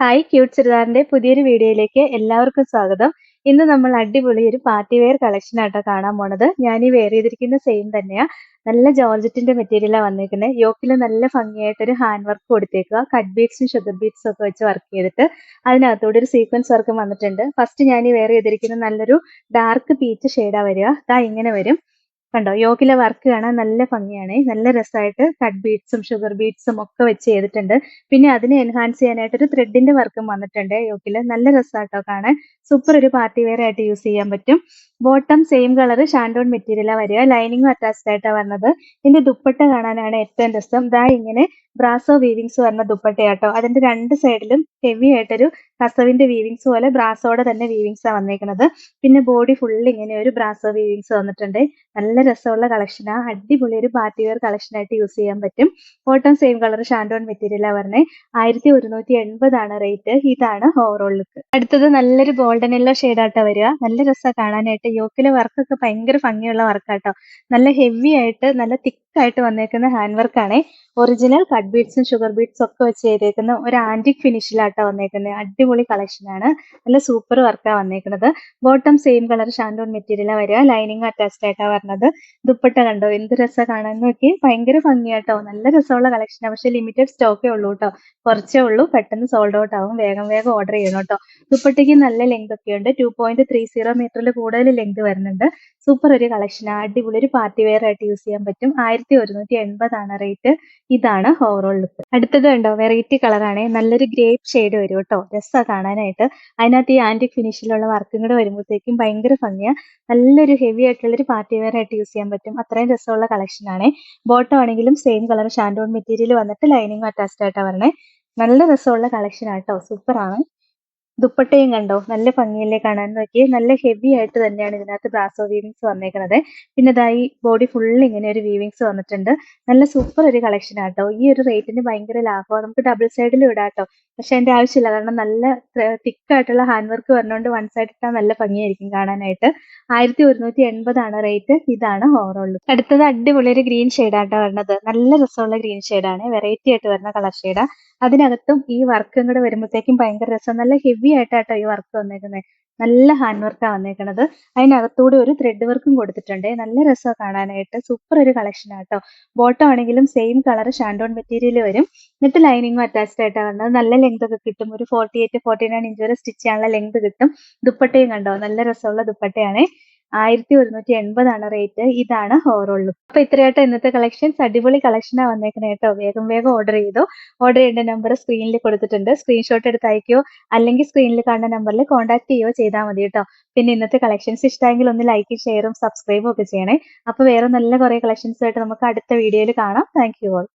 Hi cute ചുരിദാറിന്റെ പുതിയൊരു വീഡിയോയിലേക്ക് എല്ലാവർക്കും സ്വാഗതം. ഇന്ന് നമ്മൾ അടിപൊളി ഒരു പാർട്ടി വെയർ കളക്ഷൻ ആട്ടോ കാണാൻ പോണത്. ഞാൻ ഈ വെയർ ചെയ്തിരിക്കുന്ന സെയിം തന്നെയാ. നല്ല ജോർജറ്റിന്റെ മെറ്റീരിയലാണ് വന്നിരിക്കുന്നത് യോക്കിൽ നല്ല ഭംഗിയായിട്ട് ഒരു ഹാൻഡ് വർക്ക് കൊടുത്തേക്കുക കട്ട് ബീഡ്സും ഷുഗർ ബീഡ്സും ഒക്കെ വെച്ച് വർക്ക് ചെയ്തിട്ട് അതിനകത്തോടെ ഒരു സീക്വൻസ് വർക്കും വന്നിട്ടുണ്ട്. ഫസ്റ്റ് ഞാൻ ഈ വെയർ ചെയ്തിരിക്കുന്ന നല്ലൊരു ഡാർക്ക് പീച്ച് ഷെയ്ഡാണ് വരിക. ദാ ഇങ്ങനെ വരും. കണ്ടോ? യോഗിലെ വർക്ക് കാണാൻ നല്ല ഭംഗിയാണ്. നല്ല രസമായിട്ട് കട്ട് ബീഡ്സും ഷുഗർ ബീഡ്സും ഒക്കെ വെച്ച് ചെയ്തിട്ടുണ്ട്. പിന്നെ അതിനെ എൻഹാൻസ് ചെയ്യാനായിട്ട് ഒരു ത്രെഡിന്റെ വർക്കും വന്നിട്ടുണ്ട് യോഗിൽ നല്ല രസമായിട്ടോ കാണാൻ. സൂപ്പർ ഒരു പാർട്ടി വെയർ ആയിട്ട് യൂസ് ചെയ്യാൻ പറ്റും. ബോട്ടം സെയിം കളർ ഷാൻഡോൺ മെറ്റീരിയലാണ് വരിക. ലൈനിങ്ങും അറ്റാച്ച്ഡ് ആയിട്ടാണ് വന്നത്. ഇതിന്റെ ദുപ്പട്ട കാണാനാണ് ഏറ്റവും രസം. ദാ ഇങ്ങനെ ബ്രാസോ വീവിങ്സ് വരുന്ന ദുപ്പട്ടയാട്ടോ. അതിന്റെ രണ്ട് സൈഡിലും ഹെവി ആയിട്ടൊരു കസവിന്റെ വീവിങ്സ് പോലെ ബ്രാസോടെ തന്നെ വീവിങ്സ് ആണ് വന്നേക്കുന്നത് പിന്നെ ബോഡി ഫുള്ള് ഇങ്ങനെ ഒരു ബ്രാസോ വീവിങ്സ് വന്നിട്ടുണ്ട്. നല്ല രസമുള്ള കളക്ഷനാ അടിപൊളി ഒരു പാർട്ടി വെയർ കളക്ഷൻ ആയിട്ട് യൂസ് ചെയ്യാൻ പറ്റും. കോട്ടൺ സെയിം കളർ ഷാൻഡോൺ മെറ്റീരിയലാണ് പറഞ്ഞത് ആയിരത്തി ഒരുന്നൂറ്റി എൺപതാണ് റേറ്റ് ഇതാണ് ഓവറോൾ ലുക്ക് അടുത്തത് നല്ലൊരു ഗോൾഡൻ യെല്ലോ ഷെയ്ഡാട്ടോ വരിക. നല്ല രസമാണ് കാണാനായിട്ട്. യോക്കിലെ വർക്കൊക്കെ ഭയങ്കര ഭംഗിയുള്ള വർക്കാട്ടോ നല്ല ഹെവി ആയിട്ട് നല്ല തിക്ക് ആയിട്ട് വന്നേക്കുന്ന ഹാൻഡ് വർക്ക് ആണേ ഒറിജിനൽ കട്ട് ബീഡ്സും ഷുഗർ ബീഡ്സും ഒക്കെ വെച്ച് ചെയ്തേക്കുന്ന ഒരു ആന്റിക് ഫിനിഷിലാട്ടോ വന്നേക്കുന്നത് അടിപൊളി കളക്ഷൻ ആണ്. നല്ല സൂപ്പർ വർക്കാണ് വന്നേക്കുന്നത്. ബോട്ടം സെയിം കളർ ഷാൻഡോൺ മെറ്റീരിയലാണ് വരിക. ലൈനിങ് അറ്റാച്ച്ഡ് ആയിട്ടാണ് വരുന്നത് ദുപ്പട്ട കണ്ടോ? എന്ത് രസം കാണാൻ നോക്കി ഭയങ്കര ഭംഗിയാട്ടോ. നല്ല രസമുള്ള കളക്ഷനാണ് പക്ഷെ ലിമിറ്റഡ് സ്റ്റോക്കേ ഉള്ളൂ കേട്ടോ കുറച്ചേ ഉള്ളൂ. പെട്ടെന്ന് സോൾഡ് ഔട്ട് ആവും. വേഗം വേഗം ഓർഡർ ചെയ്യണം കേട്ടോ ദുപ്പട്ടയ്ക്ക് നല്ല ലെങ്ത് ഒക്കെ ഉണ്ട്. ടു പോയിന്റ് ത്രീ സീറോ മീറ്ററിൽ കൂടുതൽ ലെങ്ത് വരുന്നുണ്ട്. സൂപ്പർ ഒരു കളക്ഷനാണ് അടിപൊളി. ഒരു പാർട്ടി വെയർ ആയിട്ട് യൂസ് ചെയ്യാൻ പറ്റും. ആയിരത്തി ഒരുന്നൂറ്റി എൺപതാണ് റേറ്റ് ഇതാണ് ഓവറോൾ ലുക്ക് അടുത്തത് കണ്ടോ? വെറൈറ്റി കളറാണ് നല്ലൊരു ഗ്രേപ്പ് ഷെയ്ഡ് വരും കേട്ടോ. രസമാണ് കാണാനായിട്ട്. അതിനകത്ത് ഈ ആന്റിക് ഫിനിഷിലുള്ള വർക്കും കൂടെ വരുമ്പോഴത്തേക്കും ഭയങ്കര ഭംഗിയാണ് നല്ലൊരു ഹെവി ആയിട്ടുള്ള ഒരു പാർട്ടി വെയർ ആയിട്ട് യൂസ് ചെയ്യാൻ പറ്റും. അത്രയും രസമുള്ള കളക്ഷൻ ആണ്. ബോട്ടം ആണെങ്കിലും സെയിം കളർ ഷാൻഡോൺ മെറ്റീരിയൽ വന്നിട്ട് ലൈനിങ് അറ്റാച്ച്ഡ് ആയിട്ടാണ് വരണേ. നല്ല രസമുള്ള കളക്ഷൻ ആട്ടോ. സൂപ്പർ ആണ്. ദുപ്പട്ടയും കണ്ടോ? നല്ല ഭംഗിയല്ലേ കാണാൻ നോക്കി നല്ല ഹെവി ആയിട്ട് തന്നെയാണ് ഇതിനകത്ത് ബ്രാസോ വീവിങ്സ് വന്നേക്കുന്നത് പിന്നെ ഇതായി ബോഡി ഫുൾ ഇങ്ങനെ ഒരു വീവിങ്സ് വന്നിട്ടുണ്ട്. നല്ല സൂപ്പർ ഒരു കളക്ഷൻ ആട്ടോ. ഈ ഒരു റേറ്റിന് ഭയങ്കര ലാഭമാണ് നമുക്ക് ഡബിൾ സൈഡിൽ ഇടാട്ടോ പക്ഷെ അതിന്റെ ആവശ്യമില്ല. കാരണം നല്ല തിക്ക് ആയിട്ടുള്ള ഹാൻഡ് വർക്ക് വരുന്നതുകൊണ്ട് വൺ സൈഡ് ഇട്ടാൽ നല്ല ഭംഗിയായിരിക്കും കാണാനായിട്ട്. ആയിരത്തി ഒരുന്നൂറ്റി എൺപതാണ് റേറ്റ് ഇതാണ് ഓവറോൾ അടുത്തത് അടിപൊളി ഒരു ഗ്രീൻ ഷെയ്ഡാട്ടോ വരുന്നത്. നല്ല രസമുള്ള ഗ്രീൻ ഷെയ്ഡാണ് വെറൈറ്റി ആയിട്ട് വരുന്ന കളർ ഷെയ്ഡാ അതിനകത്തും ഈ വർക്കും കൂടെ വരുമ്പോഴത്തേക്കും ഭയങ്കര രസം. നല്ല ഹെവി ആയിട്ടാട്ടോ ഈ വർക്ക് വന്നേക്കുന്നത് നല്ല ഹാൻഡ് വർക്കാണ് വന്നേക്കണത്. അതിനകത്തൂടെ ഒരു ത്രെഡ് വർക്കും കൊടുത്തിട്ടുണ്ട്. നല്ല രസമാണ് കാണാനായിട്ട്. സൂപ്പർ ഒരു കളക്ഷൻ ആട്ടോ. ബോട്ടം ആണെങ്കിലും സെയിം കളർ ഷാൻഡോൺ മെറ്റീരിയൽ വരും. എന്നിട്ട് ലൈനിങ്ങും അറ്റാച്ച്ഡ് ആയിട്ടാണ് വന്നത്. നല്ല ലെങ്ത് ഒക്കെ കിട്ടും. ഒരു forty eight forty nine inch വരെ സ്റ്റിച്ച് ചെയ്യാനുള്ള ലെങ്ത് കിട്ടും. ദുപ്പട്ടയും കണ്ടോ? നല്ല രസമുള്ള ദുപ്പട്ടയാണ്. ആയിരത്തി ഒരുന്നൂറ്റി എൺപതാണ് റേറ്റ് ഇതാണ് ഓവറോൾ അപ്പൊ ഇത്രയായിട്ട് ഇന്നത്തെ കളക്ഷൻസ് അടിപൊളി കളക്ഷനാണ് വന്നേക്കണേ കേട്ടോ. വേഗം വേഗം ഓർഡർ ചെയ്തു. ഓർഡർ ചെയ്യേണ്ട നമ്പർ സ്ക്രീനിൽ കൊടുത്തിട്ടുണ്ട്. സ്ക്രീൻഷോട്ട് എടുത്ത് അയക്കുകയോ അല്ലെങ്കിൽ സ്ക്രീനിൽ കാണുന്ന നമ്പറിൽ കോൺടാക്ട് ചെയ്യുകയോ ചെയ്താൽ മതി കേട്ടോ. പിന്നെ ഇന്നത്തെ കളക്ഷൻസ് ഇഷ്ടമെങ്കിൽ ഒന്ന് ലൈക്ക് ഷെയറും സബ്സ്ക്രൈബും ഒക്കെ ചെയ്യണേ. അപ്പൊ വേറെ നല്ല കുറെ കളക്ഷൻസ് ആയിട്ട് നമുക്ക് അടുത്ത വീഡിയോയിൽ കാണാം. Thank you all